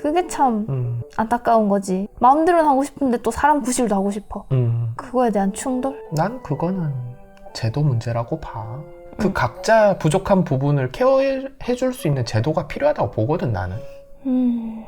그게 참 음, 안타까운 거지. 마음대로는 하고 싶은데 또 사람 구실도 하고 싶어. 음. 그거에 대한 충돌? 난 그거는 제도 문제라고 봐. 그 음. 각자 부족한 부분을 케어해 줄 수 있는 제도가 필요하다고 보거든 나는. 음,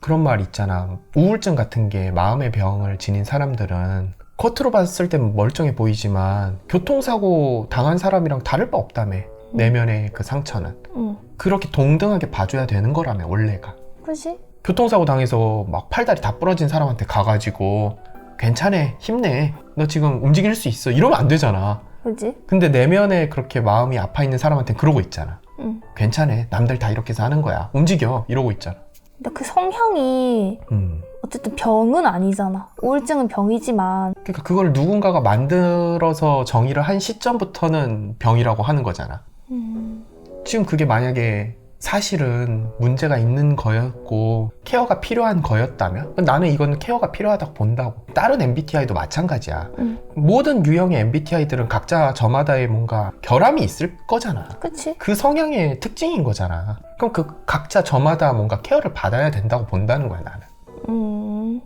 그런 말 있잖아. 우울증 같은 게 마음의 병을 지닌 사람들은 겉으로 봤을 땐 멀쩡해 보이지만 교통사고 당한 사람이랑 다를 바 없다며. 내면의 그 상처는. 음. 그렇게 동등하게 봐줘야 되는 거라며 원래가. 그지? 교통사고 당해서 막 팔다리 다 부러진 사람한테 가가지고 괜찮아 힘내. 너 지금 움직일 수 있어. 이러면 안 되잖아. 그지? 근데 내면에 그렇게 마음이 아파 있는 사람한테 그러고 있잖아. 응. 괜찮아. 남들 다 이렇게 사는 거야. 움직여. 이러고 있잖아. 근데 그 성향이 음. 어쨌든 병은 아니잖아. 우울증은 병이지만. 그러니까 그걸 누군가가 만들어서 정의를 한 시점부터는 병이라고 하는 거잖아. 음, 지금 그게 만약에 사실은 문제가 있는 거였고 케어가 필요한 거였다면 나는 이건 케어가 필요하다고 본다고 다른 MBTI도 마찬가지야 음. 모든 유형의 MBTI들은 각자 저마다의 뭔가 결함이 있을 거잖아 그치? 그 성향의 특징인 거잖아 그럼 그 각자 저마다 뭔가 케어를 받아야 된다고 본다는 거야 나는 음,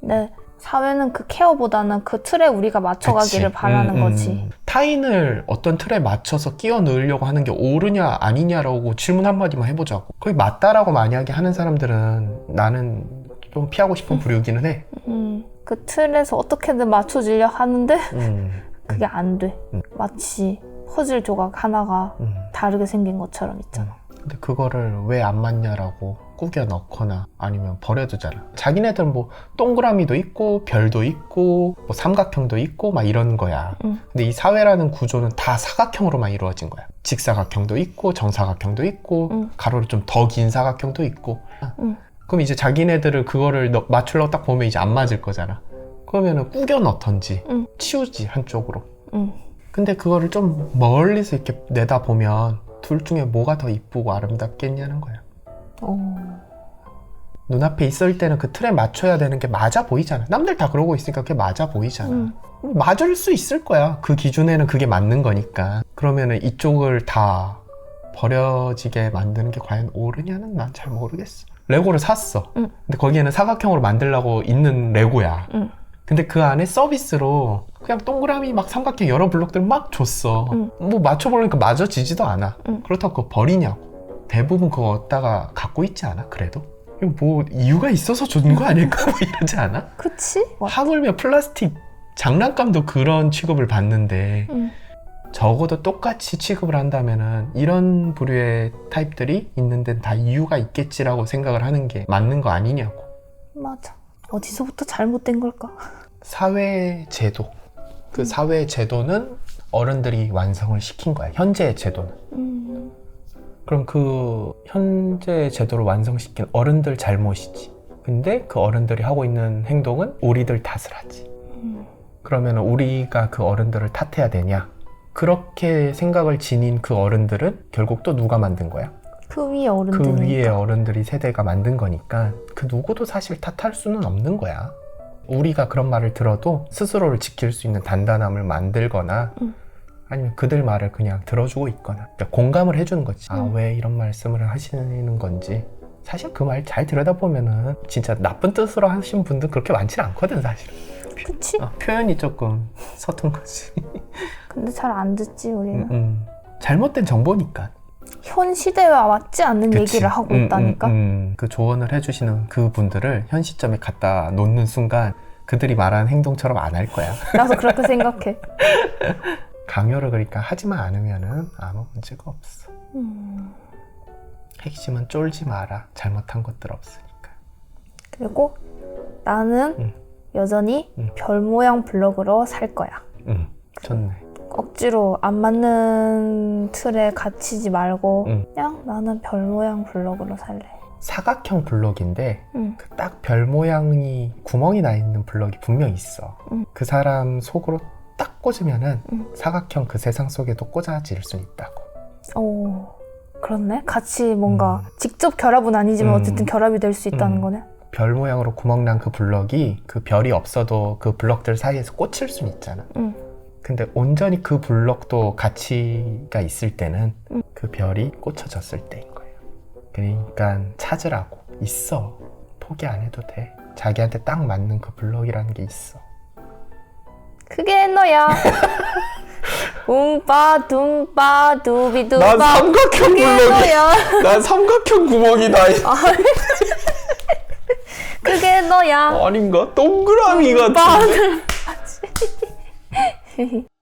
네. 사회는 그 케어보다는 그 틀에 우리가 맞춰가기를 그치. 바라는 음, 음. 거지. 타인을 어떤 틀에 맞춰서 끼워 넣으려고 하는 게 옳으냐 아니냐라고 질문 한마디만 해보자고 거의 맞다라고 만약에 하는 사람들은 나는 좀 피하고 싶은 부류기는 해 음, 그 틀에서 어떻게든 맞춰주려 하는데 음, 그게 안 돼. 음. 마치 퍼즐 조각 하나가 음. 다르게 생긴 것처럼 있잖아. 근데 그거를 왜 안 맞냐라고 꾸겨 넣거나 아니면 버려두잖아. 자기네들은 뭐 동그라미도 있고 별도 있고 뭐 삼각형도 있고 막 이런 거야. 음. 근데 이 사회라는 구조는 다 사각형으로만 이루어진 거야. 직사각형도 있고 정사각형도 있고 음. 가로로 좀 더 긴 사각형도 있고. 음. 그럼 이제 자기네들을 그거를 넣- 맞추려고 딱 보면 이제 안 맞을 거잖아. 그러면은 꾸겨 넣던지 음. 치우지 한쪽으로. 음. 근데 그거를 좀 멀리서 이렇게 내다 보면 둘 중에 뭐가 더 이쁘고 아름답겠냐는 거야. 어, 눈앞에 있을 때는 그 틀에 맞춰야 되는 게 맞아 보이잖아. 남들 다 그러고 있으니까 그게 맞아 보이잖아. 음. 맞을 수 있을 거야. 그 기준에는 그게 맞는 거니까. 그러면은 이쪽을 다 버려지게 만드는 게 과연 옳으냐는 난 잘 모르겠어. 레고를 샀어. 응. 근데 거기에는 사각형으로 만들라고 있는 레고야. 응. 근데 그 안에 서비스로 그냥 동그라미 막 삼각형 여러 블록들 막 줬어. 응. 뭐 맞춰보려니까 맞아지지도 않아. 응. 그렇다고 버리냐고. 대부분 그거 얻다가 갖고 있지 않아? 그래도? 이거 뭐 이유가 있어서 준거 아닐까? 뭐 이러지 않아? 그치? 하물며 플라스틱 장난감도 그런 취급을 받는데 음. 적어도 똑같이 취급을 한다면은 이런 부류의 타입들이 있는 데는 다 이유가 있겠지라고 생각을 하는 게 맞는 거 아니냐고. 맞아. 어디서부터 잘못된 걸까? 사회 제도. 그 음. 사회 제도는 어른들이 완성을 시킨 거야. 현재의 제도는. 음, 그럼 그 현재 제도를 완성시킨 어른들 잘못이지. 근데 그 어른들이 하고 있는 행동은 우리들 탓을 하지. 음. 그러면 우리가 그 어른들을 탓해야 되냐? 그렇게 생각을 지닌 그 어른들은 결국 또 누가 만든 거야? 그 위에 어른들이니까. 그 위에 어른들이 세대가 만든 거니까 그 누구도 사실 탓할 수는 없는 거야. 우리가 그런 말을 들어도 스스로를 지킬 수 있는 단단함을 만들거나 음. 아니면 그들 말을 그냥 들어주고 있거나 그러니까 공감을 해주는 거지. 아, 음. 왜 이런 말씀을 하시는 건지. 사실 그 말 잘 들여다보면은 진짜 나쁜 뜻으로 하신 분들 그렇게 많지는 않거든, 사실. 그치? 어, 표현이 조금 서툰 거지. 근데 잘 안 듣지 우리는. 음, 음. 잘못된 정보니까. 현 시대와 맞지 않는 그치. 얘기를 하고 음, 있다니까. 음, 음. 그 조언을 해주시는 그 분들을 현 시점에 갖다 놓는 순간 그들이 말하는 행동처럼 안 할 거야. 나도 그렇게 생각해. 강요를 그러니까 하지만 않으면은 아무 문제가 없어. 음. 핵심은 쫄지 마라. 잘못한 것들 없으니까. 그리고 나는 음. 여전히 음. 별 모양 블럭으로 살 거야. 응, 좋네. 억지로 안 맞는 틀에 갇히지 말고 음. 그냥 나는 별 모양 블럭으로 살래. 사각형 블럭인데 응. 그딱 별 모양이 구멍이 나 있는 블럭이 분명 있어. 음. 그 사람 속으로 딱 꽂으면은 음. 사각형 그 세상 속에도 꽂아질 수 있다고. 오, 그렇네. 같이 뭔가 음. 직접 결합은 아니지만 음. 어쨌든 결합이 될 수 있다는 음. 거네. 별 모양으로 구멍 난 그 블럭이 그 별이 없어도 그 블럭들 사이에서 꽂힐 수는 있잖아. 응. 근데 온전히 그 블럭도 가치가 있을 때는 음. 그 별이 꽂혀졌을 때인 거예요. 그러니까 찾으라고 있어 포기 안 해도 돼 자기한테 딱 맞는 그 블럭이라는 게 있어 그게 너야. 웅빠 둥빠 두비두바. 난 삼각형 너야. 난 삼각형 구멍이다 그게 너야. 아닌가 동그라미 빠들.